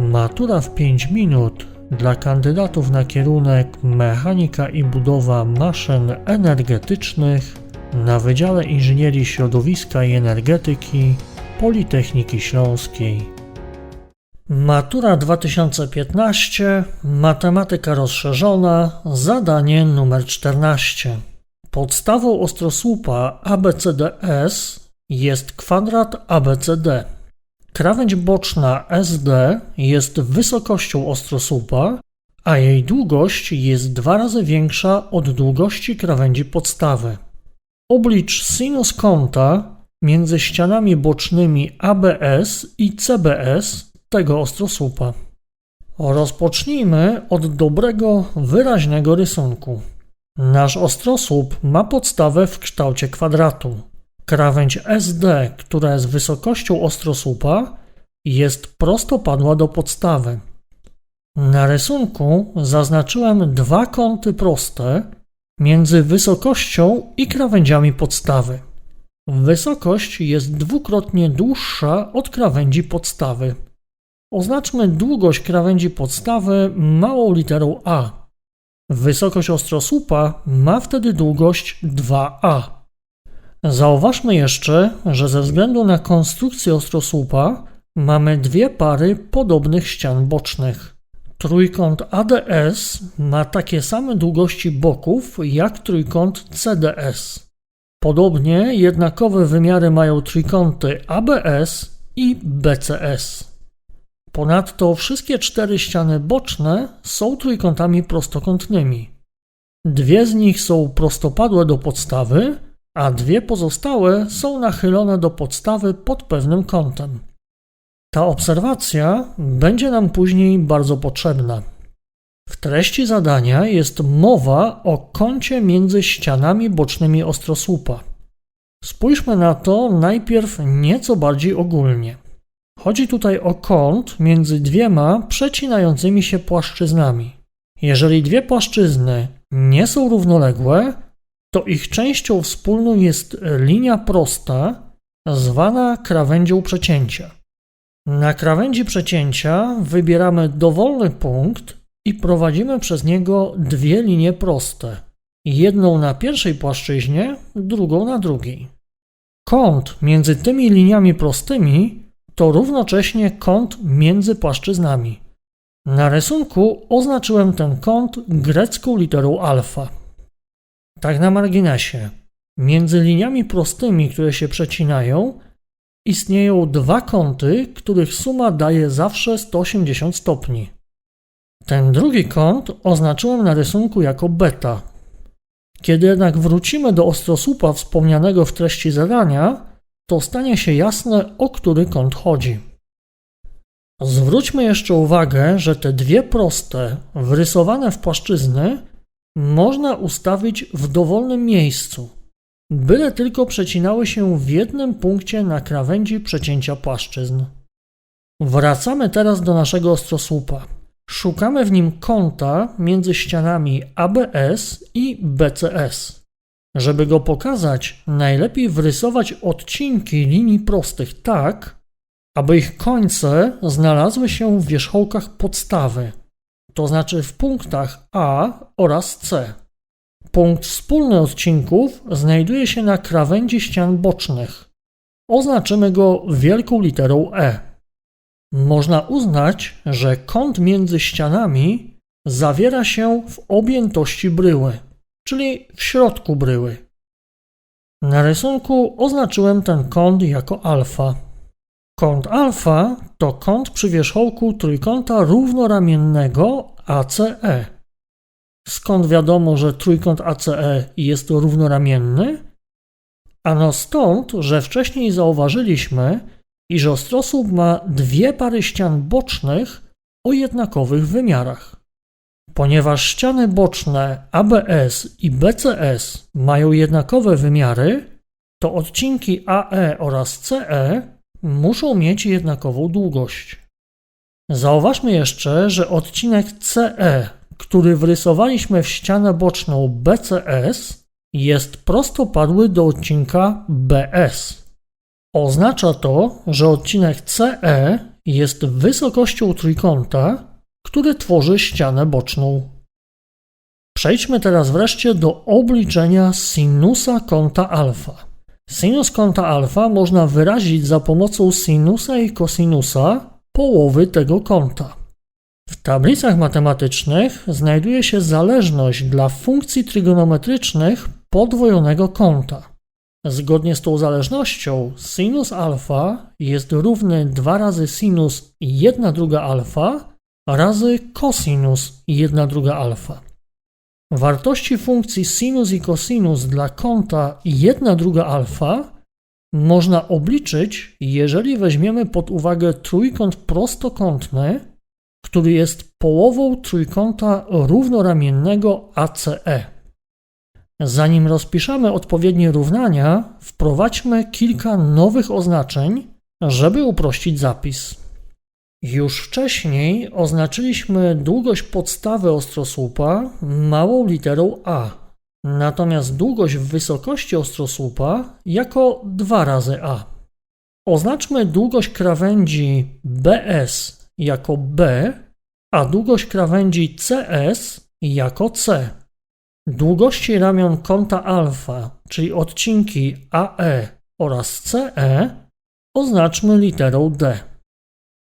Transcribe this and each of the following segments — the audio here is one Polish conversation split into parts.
Matura w 5 minut dla kandydatów na kierunek Mechanika i budowa maszyn energetycznych na Wydziale Inżynierii Środowiska i Energetyki Politechniki Śląskiej. Matura 2015, matematyka rozszerzona, zadanie numer 14. Podstawą ostrosłupa ABCDS jest kwadrat ABCD. Krawędź boczna SD jest wysokością ostrosłupa, a jej długość jest dwa razy większa od długości krawędzi podstawy. Oblicz sinus kąta między ścianami bocznymi ABS i CBS tego ostrosłupa. Rozpocznijmy od dobrego, wyraźnego rysunku. Nasz ostrosłup ma podstawę w kształcie kwadratu. Krawędź SD, która jest wysokością ostrosłupa, jest prostopadła do podstawy. Na rysunku zaznaczyłem dwa kąty proste między wysokością i krawędziami podstawy. Wysokość jest dwukrotnie dłuższa od krawędzi podstawy. Oznaczmy długość krawędzi podstawy małą literą a. Wysokość ostrosłupa ma wtedy długość 2a. Zauważmy jeszcze, że ze względu na konstrukcję ostrosłupa mamy dwie pary podobnych ścian bocznych. Trójkąt ADS ma takie same długości boków jak trójkąt CDS. Podobnie jednakowe wymiary mają trójkąty ABS i BCS. Ponadto wszystkie cztery ściany boczne są trójkątami prostokątnymi. Dwie z nich są prostopadłe do podstawy, a dwie pozostałe są nachylone do podstawy pod pewnym kątem. Ta obserwacja będzie nam później bardzo potrzebna. W treści zadania jest mowa o kącie między ścianami bocznymi ostrosłupa. Spójrzmy na to najpierw nieco bardziej ogólnie. Chodzi tutaj o kąt między dwiema przecinającymi się płaszczyznami. Jeżeli dwie płaszczyzny nie są równoległe, to ich częścią wspólną jest linia prosta, zwana krawędzią przecięcia. Na krawędzi przecięcia wybieramy dowolny punkt i prowadzimy przez niego dwie linie proste. Jedną na pierwszej płaszczyźnie, drugą na drugiej. Kąt między tymi liniami prostymi to równocześnie kąt między płaszczyznami. Na rysunku oznaczyłem ten kąt grecką literą alfa. Tak na marginesie. Między liniami prostymi, które się przecinają, istnieją dwa kąty, których suma daje zawsze 180 stopni. Ten drugi kąt oznaczyłem na rysunku jako beta. Kiedy jednak wrócimy do ostrosłupa wspomnianego w treści zadania, to stanie się jasne, o który kąt chodzi. Zwróćmy jeszcze uwagę, że te dwie proste, wrysowane w płaszczyzny, można ustawić w dowolnym miejscu, byle tylko przecinały się w jednym punkcie na krawędzi przecięcia płaszczyzn. Wracamy teraz do naszego ostrosłupa. Szukamy w nim kąta między ścianami ABS i BCS. Żeby go pokazać, najlepiej wrysować odcinki linii prostych tak, aby ich końce znalazły się w wierzchołkach podstawy, to znaczy w punktach A oraz C. Punkt wspólny odcinków znajduje się na krawędzi ścian bocznych. Oznaczymy go wielką literą E. Można uznać, że kąt między ścianami zawiera się w objętości bryły, czyli w środku bryły. Na rysunku oznaczyłem ten kąt jako alfa. Kąt alfa to kąt przy wierzchołku trójkąta równoramiennego ACE. Skąd wiadomo, że trójkąt ACE jest równoramienny? Ano stąd, że wcześniej zauważyliśmy, iż ostrosłup ma dwie pary ścian bocznych o jednakowych wymiarach. Ponieważ ściany boczne ABS i BCS mają jednakowe wymiary, to odcinki AE oraz CE muszą mieć jednakową długość. Zauważmy jeszcze, że odcinek CE, który wrysowaliśmy w ścianę boczną BCS, jest prostopadły do odcinka BS. Oznacza to, że odcinek CE jest wysokością trójkąta, który tworzy ścianę boczną. Przejdźmy teraz wreszcie do obliczenia sinusa kąta alfa. Sinus kąta alfa można wyrazić za pomocą sinusa i kosinusa połowy tego kąta. W tablicach matematycznych znajduje się zależność dla funkcji trygonometrycznych podwojonego kąta. Zgodnie z tą zależnością sinus alfa jest równy 2 razy sinus 1 druga alfa razy cosinus 1 druga alfa. Wartości funkcji sinus i cosinus dla kąta 1 druga alfa można obliczyć, jeżeli weźmiemy pod uwagę trójkąt prostokątny, który jest połową trójkąta równoramiennego ACE. Zanim rozpiszemy odpowiednie równania, wprowadźmy kilka nowych oznaczeń, żeby uprościć zapis. Już wcześniej oznaczyliśmy długość podstawy ostrosłupa małą literą a, natomiast długość w wysokości ostrosłupa jako 2 razy a. Oznaczmy długość krawędzi BS jako B, a długość krawędzi CS jako C. Długości ramion kąta alfa, czyli odcinki AE oraz CE, oznaczmy literą D.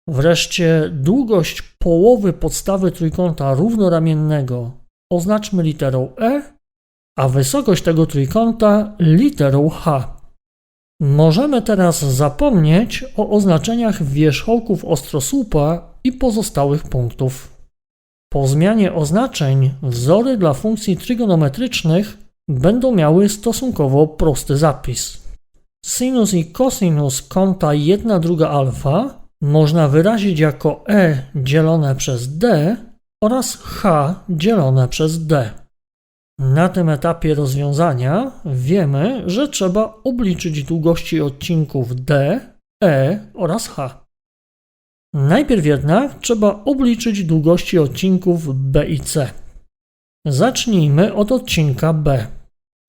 Wreszcie długość połowy podstawy trójkąta równoramiennego oznaczmy literą E, a wysokość tego trójkąta literą H. Możemy teraz zapomnieć o oznaczeniach wierzchołków ostrosłupa i pozostałych punktów. Po zmianie oznaczeń wzory dla funkcji trygonometrycznych będą miały stosunkowo prosty zapis. Sinus i cosinus kąta 1 druga alfa można wyrazić jako e dzielone przez d oraz h dzielone przez d. Na tym etapie rozwiązania wiemy, że trzeba obliczyć długości odcinków d, e oraz h. Najpierw jednak trzeba obliczyć długości odcinków B i C. Zacznijmy od odcinka B.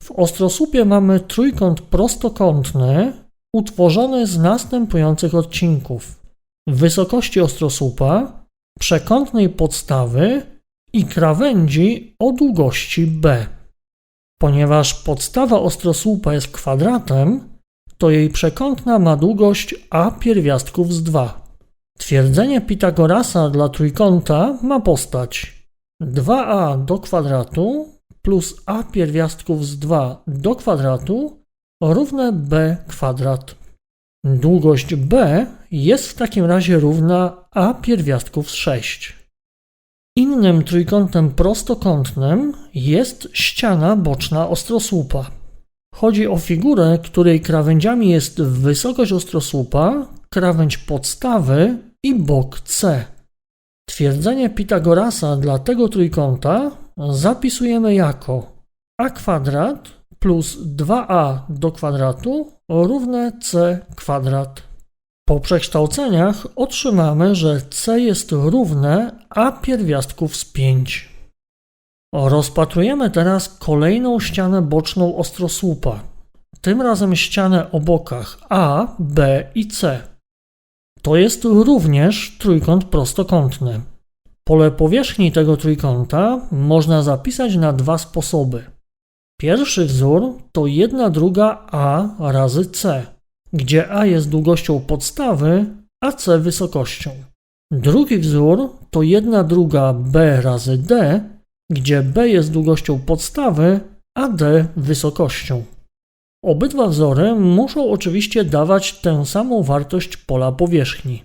W ostrosłupie mamy trójkąt prostokątny utworzony z następujących odcinków: wysokości ostrosłupa, przekątnej podstawy i krawędzi o długości B. Ponieważ podstawa ostrosłupa jest kwadratem, to jej przekątna ma długość a pierwiastków z 2. Twierdzenie Pitagorasa dla trójkąta ma postać 2a do kwadratu plus a pierwiastków z 2 do kwadratu równe b kwadrat. Długość b jest w takim razie równa a pierwiastków z 6. Innym trójkątem prostokątnym jest ściana boczna ostrosłupa. Chodzi o figurę, której krawędziami jest wysokość ostrosłupa, krawędź podstawy i bok C. Twierdzenie Pitagorasa dla tego trójkąta zapisujemy jako a kwadrat plus 2a do kwadratu równe c kwadrat. Po przekształceniach otrzymamy, że c jest równe a pierwiastków z 5. Rozpatrujemy teraz kolejną ścianę boczną ostrosłupa. Tym razem ścianę o bokach A, B i C. To jest również trójkąt prostokątny. Pole powierzchni tego trójkąta można zapisać na dwa sposoby. Pierwszy wzór to 1 druga a razy c, gdzie a jest długością podstawy, a c wysokością. Drugi wzór to 1 druga b razy d, gdzie b jest długością podstawy, a d wysokością. Obydwa wzory muszą oczywiście dawać tę samą wartość pola powierzchni.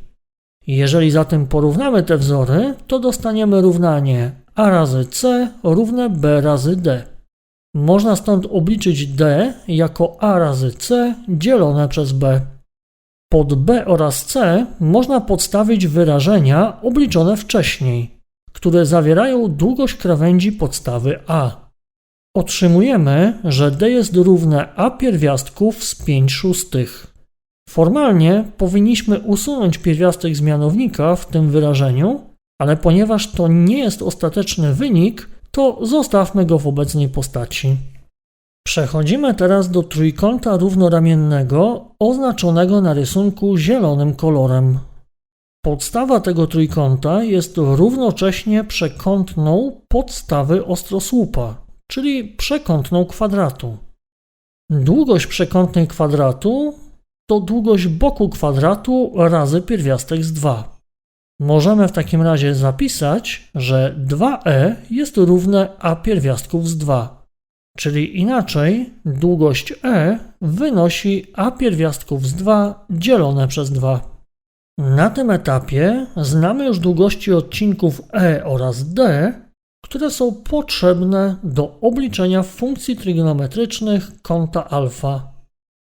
Jeżeli zatem porównamy te wzory, to dostaniemy równanie a razy c równe b razy d. Można stąd obliczyć d jako a razy c dzielone przez b. Pod b oraz c można podstawić wyrażenia obliczone wcześniej, które zawierają długość krawędzi podstawy a. Otrzymujemy, że d jest równe a pierwiastków z 5 szóstych. Formalnie powinniśmy usunąć pierwiastek z mianownika w tym wyrażeniu, ale ponieważ to nie jest ostateczny wynik, to zostawmy go w obecnej postaci. Przechodzimy teraz do trójkąta równoramiennego oznaczonego na rysunku zielonym kolorem. Podstawa tego trójkąta jest równocześnie przekątną podstawy ostrosłupa, czyli przekątną kwadratu. Długość przekątnej kwadratu to długość boku kwadratu razy pierwiastek z 2. Możemy w takim razie zapisać, że 2e jest równe a pierwiastków z 2. Czyli inaczej, długość e wynosi a pierwiastków z 2 dzielone przez 2. Na tym etapie znamy już długości odcinków e oraz d, które są potrzebne do obliczenia funkcji trygonometrycznych kąta alfa.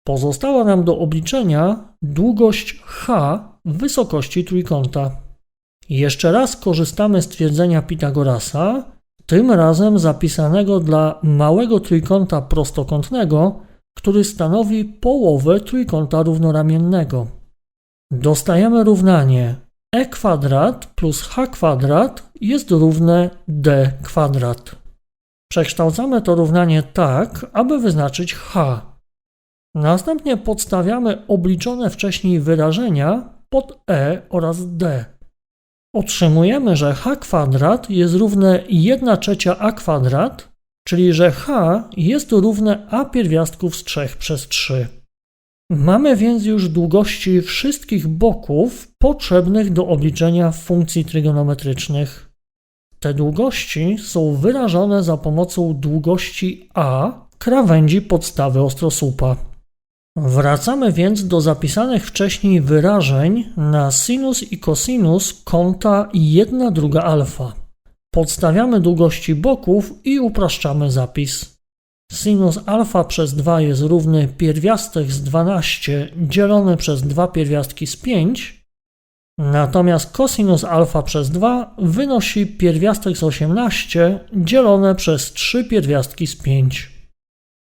Pozostała nam do obliczenia długość h wysokości trójkąta. Jeszcze raz korzystamy z twierdzenia Pitagorasa, tym razem zapisanego dla małego trójkąta prostokątnego, który stanowi połowę trójkąta równoramiennego. Dostajemy równanie e kwadrat plus h kwadrat jest równe d kwadrat. Przekształcamy to równanie tak, aby wyznaczyć h. Następnie podstawiamy obliczone wcześniej wyrażenia pod e oraz d. Otrzymujemy, że h kwadrat jest równe 1 trzecia a kwadrat, czyli że h jest równe a pierwiastków z 3 przez 3. Mamy więc już długości wszystkich boków potrzebnych do obliczenia funkcji trygonometrycznych. Te długości są wyrażone za pomocą długości a krawędzi podstawy ostrosłupa. Wracamy więc do zapisanych wcześniej wyrażeń na sinus i cosinus kąta 1 druga alfa. Podstawiamy długości boków i upraszczamy zapis. Sinus alfa przez 2 jest równy pierwiastek z 12 dzielone przez 2 pierwiastki z 5, natomiast cosinus alfa przez 2 wynosi pierwiastek z 18 dzielone przez 3 pierwiastki z 5.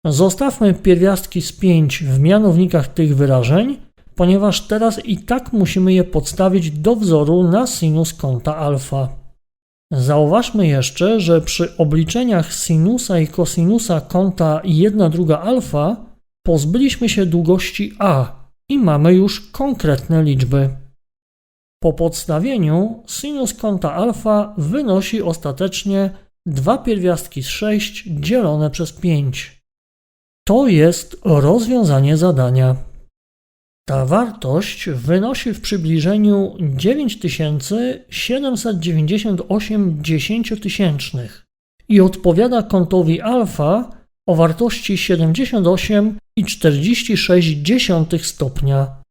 Zostawmy pierwiastki z 5 w mianownikach tych wyrażeń, ponieważ teraz i tak musimy je podstawić do wzoru na sinus kąta alfa. Zauważmy jeszcze, że przy obliczeniach sinusa i kosinusa kąta 1 druga alfa pozbyliśmy się długości a i mamy już konkretne liczby. Po podstawieniu sinus kąta alfa wynosi ostatecznie 2 pierwiastki z 6 dzielone przez 5. To jest rozwiązanie zadania. Ta wartość wynosi w przybliżeniu 9798 dziesięciotysięcznych i odpowiada kątowi alfa o wartości 78,46 stopnia.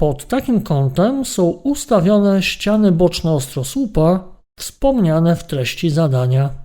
Pod takim kątem są ustawione ściany boczne ostrosłupa wspomniane w treści zadania.